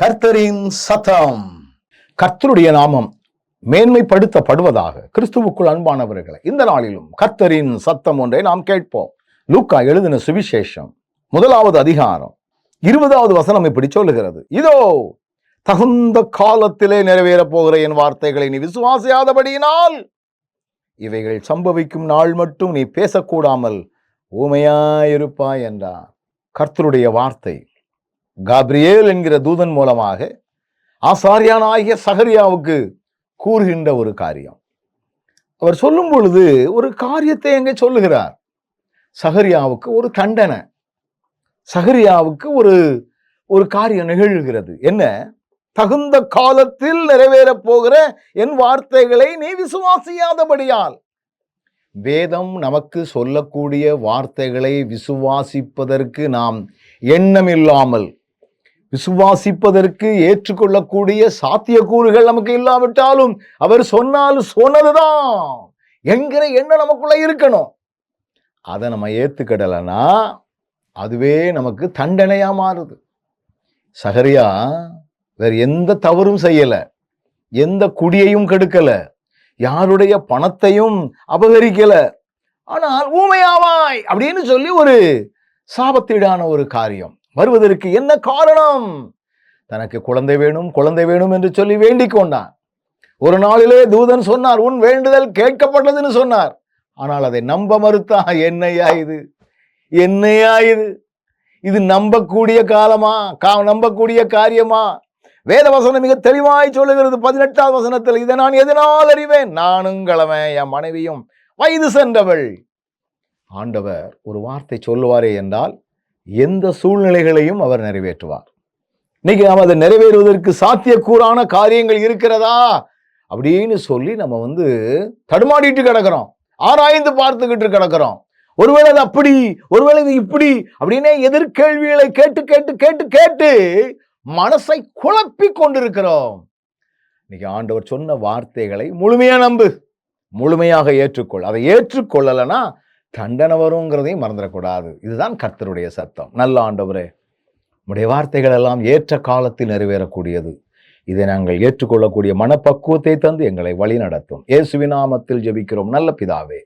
கர்த்தரின் சத்தம். கர்த்தருடைய நாமம் மேன்மைப்படுத்தப்படுவதாக கிறிஸ்துவுக்குள் அன்பானவர்களை இந்த நாளிலும் கர்த்தரின் சத்தம் ஒன்றை நாம் கேட்போம். லூக்கா எழுதின சுவிசேஷம் முதலாவது அதிகாரம் இருபதாவது வசனம் இப்படி சொல்லுகிறது. இதோ தகுந்த காலத்திலே நிறைவேறப் போகிற என் வார்த்தைகளை நீ விசுவாசியாதபடியினால் இவைகள் சம்பவிக்கும் நாள் மட்டும் நீ பேசக்கூடாமல் ஊமையாயிருப்பாய் என்றார். கர்த்தருடைய வார்த்தை காப்ரியேல் என்கிற தூதன் மூலமாக ஆசாரியானாகிய சகரியாவுக்கு கூறுகின்ற ஒரு காரியம். அவர் சொல்லும் பொழுது ஒரு காரியத்தை எங்கே சொல்லுகிறார். சகரியாவுக்கு ஒரு தண்டனை. சகரியாவுக்கு ஒரு ஒரு காரியம் நிகழ்கிறது. என்ன? தகுந்த காலத்தில் நிறைவேறப் போகிற என் வார்த்தைகளை நீ விசுவாசியாதபடியால். வேதம் நமக்கு சொல்லக்கூடிய வார்த்தைகளை விசுவாசிப்பதற்கு நாம் எண்ணமில்லாமல் விசுவாசிப்பதற்கு ஏற்றுக்கொள்ளக்கூடிய சாத்தியக்கூறுகள் நமக்கு இல்லாவிட்டாலும் அவர் சொன்னாலும் சொன்னதுதான். என்கிற எண்ணம் நமக்குள்ள இருக்கணும். அதை நம்ம ஏத்துக்கிடலைன்னா அதுவே நமக்கு தண்டனையா மாறுது. சகரியா வேற எந்த தவறும் செய்யல. எந்த குடியையும் கெடுக்கல. யாருடைய பணத்தையும் அபகரிக்கல. ஆனால் ஊமையாவாய் அப்படின்னு சொல்லி ஒரு சாபத்தீடான ஒரு காரியம். வருவதற்கு என்ன காரணம்? தனக்கு குழந்தை வேணும் குழந்தை வேணும் என்று சொல்லி வேண்டிக் கொண்டான். ஒரு நாளிலே தூதன் சொன்னார் உன் வேண்டுதல் கேட்கப்பட்டதுன்னு சொன்னார். ஆனால் அதை நம்ப மறுத்தா என்னையா இது? என்னையா இது? இது நம்பக்கூடிய காலமா? கா நம்பக்கூடிய காரியமா? வேத வசனம் மிக தெளிவாய் சொல்லுகிறது. பதினெட்டாவது வசனத்தில் இதை நான் எதனால் அறிவேன்? நானும் கிழவன் என் மனைவியும் வயது சென்றவள். ஆண்டவர் ஒரு வார்த்தை சொல்லுவாரே என்றால் எந்த சூழ்நிலைகளையும் அவர் நிறைவேற்றுவார். இன்னைக்கு நாம் அதை நிறைவேறுவதற்கு சாத்தியக்கூறான காரியங்கள் இருக்கிறதா? அப்படின்னு சொல்லி நம்ம வந்து தடுமாடிட்டு கிடக்கிறோம். ஆராய்ந்து பார்த்துக்கிட்டு கிடக்கிறோம். ஒருவேளை அது அப்படி ஒருவேளை இது இப்படி அப்படின்னே எதிர்கேள்விகளை கேட்டு கேட்டு கேட்டு கேட்டு மனசை குழப்பி கொண்டிருக்கிறோம். இன்னைக்கு ஆண்டவர் சொன்ன வார்த்தைகளை முழுமையா நம்பு. முழுமையாக ஏற்றுக்கொள். அதை ஏற்றுக்கொள்ளலைன்னா தண்டனை வருங்கிறதையும் மறந்துடக்கூடாது. இதுதான் கர்த்தருடைய சத்தம். நல்ல ஆண்டவரே உடைய வார்த்தைகள் எல்லாம் ஏற்ற காலத்தில் நிறைவேறக்கூடியது. இதை நாங்கள் ஏற்றுக்கொள்ளக்கூடிய மனப்பக்குவத்தை தந்து எங்களை வழி நடத்தும் நாமத்தில் ஜெபிக்கிறோம். நல்ல பிதாவே.